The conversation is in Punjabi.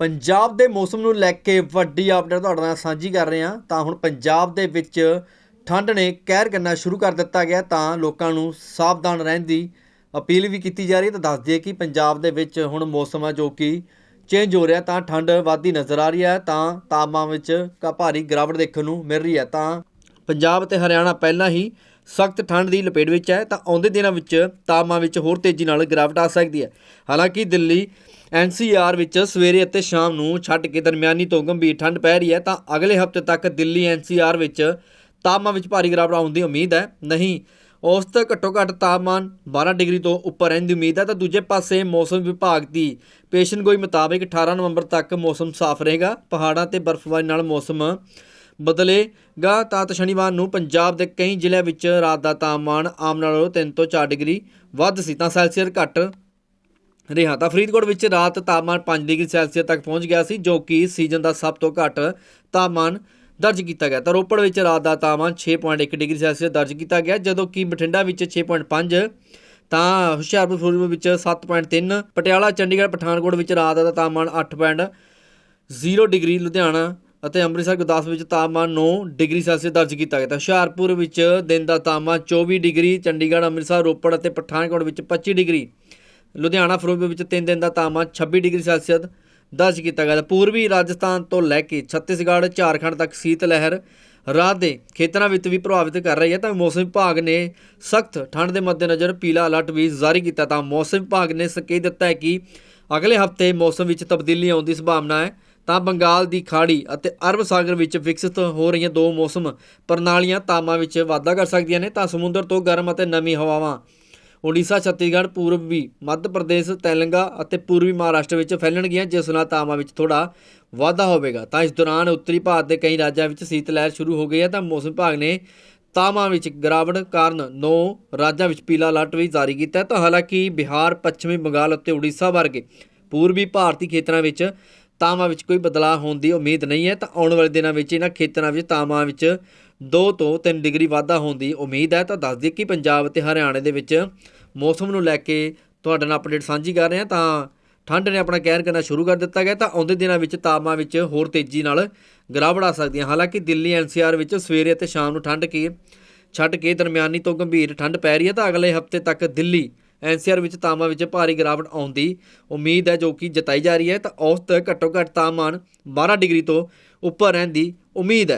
ਪੰਜਾਬ ਦੇ ਮੌਸਮ ਨੂੰ ਲੈ ਕੇ ਵੱਡੀ ਅਪਡੇਟ ਤੁਹਾਡੇ ਨਾਲ ਸਾਂਝੀ ਕਰ ਰਹੇ ਹਾਂ। ਤਾਂ ਹੁਣ ਪੰਜਾਬ ਦੇ ਵਿੱਚ ਠੰਡ ਨੇ ਕਹਿਰ ਕਰਨਾ ਸ਼ੁਰੂ ਕਰ ਦਿੱਤਾ ਗਿਆ, ਤਾਂ ਲੋਕਾਂ ਨੂੰ ਸਾਵਧਾਨ ਰਹਿਣ ਦੀ ਅਪੀਲ ਵੀ ਕੀਤੀ ਜਾ ਰਹੀ ਹੈ। ਤਾਂ ਦੱਸ ਦਈਏ ਕਿ ਪੰਜਾਬ ਦੇ ਵਿੱਚ ਹੁਣ ਮੌਸਮ ਹੈ ਜੋ ਕਿ ਚੇਂਜ ਹੋ ਰਿਹਾ, ਤਾਂ ਠੰਡ ਵੱਧਦੀ ਨਜ਼ਰ ਆ ਰਹੀ ਹੈ, ਤਾਂ ਤਾਪਮਾਨ ਵਿੱਚ ਕਾ ਭਾਰੀ ਗਿਰਾਵਟ ਦੇਖਣ ਨੂੰ ਮਿਲ ਰਹੀ ਹੈ। ਤਾਂ ਪੰਜਾਬ ਤੇ ਹਰਿਆਣਾ ਪਹਿਲਾਂ ਹੀ ਸਖਤ ਠੰਡ ਦੀ ਲਪੇਟ ਵਿੱਚ ਹੈ, ਤਾਂ ਆਉਂਦੇ ਦਿਨਾਂ ਵਿੱਚ ਤਾਪਮਾਨ ਵਿੱਚ ਹੋਰ ਤੇਜ਼ੀ ਨਾਲ ਗਿਰਾਵਟ ਆ ਸਕਦੀ ਹੈ। ਹਾਲਾਂਕਿ ਦਿੱਲੀ ਐਨਸੀਆਰ ਵਿੱਚ ਸਵੇਰੇ ਅਤੇ ਸ਼ਾਮ ਨੂੰ ਛੱਡ ਕੇ ਦਰਮਿਆਨੀ ਤੋਂ ਗੰਭੀਰ ਠੰਡ ਪੈ ਰਹੀ ਹੈ, ਤਾਂ ਅਗਲੇ ਹਫ਼ਤੇ ਤੱਕ ਦਿੱਲੀ ਐਨਸੀਆਰ ਵਿੱਚ ਤਾਪਮਾਨ ਵਿੱਚ ਭਾਰੀ ਗਿਰਾਵਟ ਆਉਣ ਦੀ ਉਮੀਦ ਹੈ। ਨਹੀਂ ਔਸਤ ਘੱਟੋ ਘੱਟ ਤਾਪਮਾਨ 12 ਡਿਗਰੀ ਤੋਂ ਉੱਪਰ ਰਹਿਣ ਦੀ ਉਮੀਦ ਹੈ, ਤਾਂ ਦੂਜੇ ਪਾਸੇ ਮੌਸਮ ਵਿਭਾਗ ਦੀ ਪੇਸ਼ਨਗੋਈ ਮੁਤਾਬਕ 18 ਨਵੰਬਰ ਤੱਕ ਮੌਸਮ ਸਾਫ਼ ਰਹੇਗਾ। ਪਹਾੜਾਂ ਤੇ ਬਰਫ਼ਬਾਰੀ ਨਾਲ ਮੌਸਮ ਬਦਲੇਗਾ ਤਾਂ ਸ਼ਨੀਵਾਰ ਨੂੰ ਪੰਜਾਬ ਦੇ ਕਈ ਜ਼ਿਲ੍ਹਿਆਂ ਵਿੱਚ ਰਾਤ ਦਾ ਤਾਪਮਾਨ ਆਮ ਨਾਲੋਂ 3 ਤੋਂ 4 ਡਿਗਰੀ ਵੱਧ ਸੀ, ਤਾਂ ਸੈਲਸੀਅਸ ਘੱਟ ਰਿਹਾ। ਤਾਂ ਫਰੀਦਕੋਟ ਵਿੱਚ ਰਾਤ ਤਾਪਮਾਨ 5 ਡਿਗਰੀ ਸੈਲਸੀਅਸ ਤੱਕ ਪਹੁੰਚ ਗਿਆ ਸੀ, ਜੋ ਕਿ ਸੀਜ਼ਨ ਦਾ ਸਭ ਤੋਂ ਘੱਟ ਤਾਪਮਾਨ ਦਰਜ ਕੀਤਾ ਗਿਆ। ਤਾਂ ਰੋਪੜ ਵਿੱਚ ਰਾਤ ਦਾ ਤਾਪਮਾਨ 6.1 ਡਿਗਰੀ ਸੈਲਸੀਅਸ ਦਰਜ ਕੀਤਾ ਗਿਆ, ਜਦੋਂ ਕਿ ਬਠਿੰਡਾ ਵਿੱਚ 6.5 ਤਾਂ ਹੁਸ਼ਿਆਰਪੁਰ ਫਿਰੋਜ਼ਪੁਰ ਵਿੱਚ 7.3 ਪਟਿਆਲਾ, ਚੰਡੀਗੜ੍ਹ, ਪਠਾਨਕੋਟ ਵਿੱਚ ਰਾਤ ਦਾ ਤਾਪਮਾਨ 8.0 ਡਿਗਰੀ, ਲੁਧਿਆਣਾ ਅਤੇ ਅੰਮ੍ਰਿਤਸਰ ਗੁਰਦਾਸਪੁਰ ਵਿੱਚ ਤਾਪਮਾਨ 9 ਡਿਗਰੀ ਸੈਲਸੀਅਸ ਦਰਜ ਕੀਤਾ ਗਿਆ। ਤਾਂ ਹੁਸ਼ਿਆਰਪੁਰ ਵਿੱਚ ਦਿਨ ਦਾ ਤਾਪਮਾਨ 24 ਡਿਗਰੀ, ਚੰਡੀਗੜ੍ਹ, ਅੰਮ੍ਰਿਤਸਰ, ਰੋਪੜ ਅਤੇ ਪਠਾਨਕੋਟ ਵਿੱਚ 25 ਡਿਗਰੀ। ਲੁਧਿਆਣਾ, ਫਿਰੋਜ਼ਪੁਰ ਵਿੱਚ 3 ਦਿਨ ਦਾ ਤਾਪਮਾਨ 26 ਡਿਗਰੀ ਸੈਲਸੀਅਸ ਦਰਜ ਕੀਤਾ ਗਿਆ। ਪੂਰਬੀ ਰਾਜਸਥਾਨ ਤੋਂ ਲੈ ਕੇ ਛੱਤੀਸਗੜ੍ਹ, ਝਾਰਖੰਡ ਤੱਕ ਸੀਤ ਲਹਿਰ ਰਾਤ ਦੇ ਖੇਤਰਾਂ ਵਿੱਚ ਵੀ ਪ੍ਰਭਾਵਿਤ ਕਰ ਰਹੀ ਹੈ। ਤਾਂ ਮੌਸਮ ਵਿਭਾਗ ਨੇ ਸਖਤ ਠੰਡ ਦੇ ਮੱਦੇਨਜ਼ਰ ਪੀਲਾ ਅਲਰਟ ਵੀ ਜਾਰੀ ਕੀਤਾ। ਤਾਂ ਮੌਸਮ ਵਿਭਾਗ ਨੇ ਸੰਕੇਤ ਦਿੱਤਾ ਹੈ ਕਿ ਅਗਲੇ ਹਫ਼ਤੇ ਮੌਸਮ ਵਿੱਚ ਤਬਦੀਲੀ ਆਉਣ ਦੀ ਸੰਭਾਵਨਾ ਹੈ। ਤਾਂ ਬੰਗਾਲ ਦੀ ਖਾੜੀ ਅਤੇ ਅਰਬ ਸਾਗਰ ਵਿੱਚ ਵਿਕਸਿਤ ਹੋ ਰਹੀਆਂ ਦੋ ਮੌਸਮ ਪ੍ਰਣਾਲੀਆਂ ਤਾਪਮਾਨ ਵਿੱਚ ਵਾਧਾ ਕਰ ਸਕਦੀਆਂ ਨੇ, ਤਾਂ ਸਮੁੰਦਰ ਤੋਂ ਗਰਮ ਅਤੇ ਨਮੀ ਹਵਾਵਾਂ। ਓਡੀਸ਼ਾ ਛੱਤੀਸਗੜ੍ਹ, ਪੂਰਬੀ ਮੱਧ ਪ੍ਰਦੇਸ਼ ਤੇਲੰਗਾ ਅਤੇ ਪੂਰਬੀ ਮਹਾਰਾਸ਼ਟਰ ਵਿੱਚ ਫੈਲਣਗੀਆਂ, ਜਿਸ ਨਾਲ ਤਾਪਮਾਨ ਵਿੱਚ ਥੋੜਾ ਵਾਧਾ ਹੋਵੇਗਾ। ਤਾਂ ਇਸ ਦੌਰਾਨ ਉੱਤਰੀ ਭਾਰਤ ਦੇ ਕਈ ਰਾਜਾਂ ਵਿੱਚ ਸੀਤ ਲਹਿਰ ਸ਼ੁਰੂ ਹੋ ਗਈ ਹੈ, ਤਾਂ ਮੌਸਮ ਵਿਭਾਗ ਨੇ ਤਾਪਮਾਨ ਵਿੱਚ ਗਿਰਾਵਟ ਕਾਰਨ 9 ਰਾਜਾਂ ਵਿੱਚ ਪੀਲਾ ਅਲਰਟ ਵੀ ਜਾਰੀ ਕੀਤਾ ਹੈ। ਤਾਂ ਹਾਲਾਂਕਿ ਬਿਹਾਰ, ਪੱਛਮੀ ਬੰਗਾਲ ਅਤੇ ਓਡੀਸ਼ਾ ਵਰਗੇ ਪੂਰਬੀ ਭਾਰਤੀ ਖੇਤਰਾਂ ਵਿੱਚ ਤਾਪਮਾਨ ਵਿੱਚ ਕੋਈ ਬਦਲਾਅ ਹੋਣ ਦੀ ਉਮੀਦ ਨਹੀਂ ਹੈ, ਤਾਂ ਆਉਣ ਵਾਲੇ ਦਿਨਾਂ ਵਿੱਚ ਇਹਨਾਂ ਖੇਤਰਾਂ ਵਿੱਚ ਤਾਪਮਾਨ ਵਿੱਚ 2 ਤੋਂ 3 ਡਿਗਰੀ ਵਾਧਾ ਹੋਣ ਦੀ ਉਮੀਦ ਹੈ। ਤਾਂ ਦੱਸ ਦਈਏ ਕਿ ਪੰਜਾਬ ਅਤੇ ਹਰਿਆਣਾ ਦੇ ਵਿੱਚ ਮੌਸਮ ਨੂੰ ਲੈ ਕੇ ਤੁਹਾਡੇ ਨਾਲ ਅਪਡੇਟ ਸਾਂਝੀ ਕਰ ਰਹੇ ਹਾਂ। ਤਾਂ ਠੰਡ ਨੇ ਆਪਣਾ ਕਹਿਰ ਕਰਨਾ ਸ਼ੁਰੂ ਕਰ ਦਿੱਤਾ ਗਿਆ, ਤਾਂ ਆਉਂਦੇ ਦਿਨਾਂ ਵਿੱਚ ਤਾਪਮਾਨ ਵਿੱਚ ਹੋਰ ਤੇਜ਼ੀ ਨਾਲ ਗਿਰਾਵਟ ਆ ਸਕਦੀ ਹੈ ਹਾਲਾਂਕਿ ਦਿੱਲੀ, ਐਨਸੀਆਰ ਵਿੱਚ ਸਵੇਰੇ ਅਤੇ ਸ਼ਾਮ ਨੂੰ ਠੰਡ ਕੀ ਛੱਡ ਕੇ ਦਰਮਿਆਨੀ ਤੋਂ ਗੰਭੀਰ ਠੰਡ ਪੈ ਰਹੀ ਹੈ। ਤਾਂ ਅਗਲੇ ਹਫ਼ਤੇ ਤੱਕ ਦਿੱਲੀ ਐਨਸੀਆਰ ਵਿੱਚ ਤਾਪਮਾਨ ਵਿੱਚ ਭਾਰੀ ਗਿਰਾਵਟ ਆਉਣ ਦੀ ਉਮੀਦ ਹੈ, ਜੋ ਕਿ ਜਤਾਈ ਜਾ ਰਹੀ ਹੈ, ਤਾਂ ਔਸਤ ਘੱਟੋ ਘੱਟ ਤਾਪਮਾਨ 12 ਡਿਗਰੀ ਤੋਂ ਉੱਪਰ ਰਹਿਣ ਦੀ ਉਮੀਦ ਹੈ।